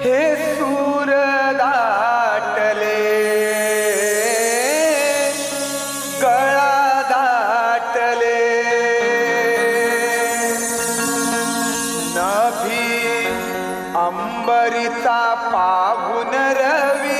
हे सूर दाटले. कळा दाटले. नभी अंबरिता पाहुन रवी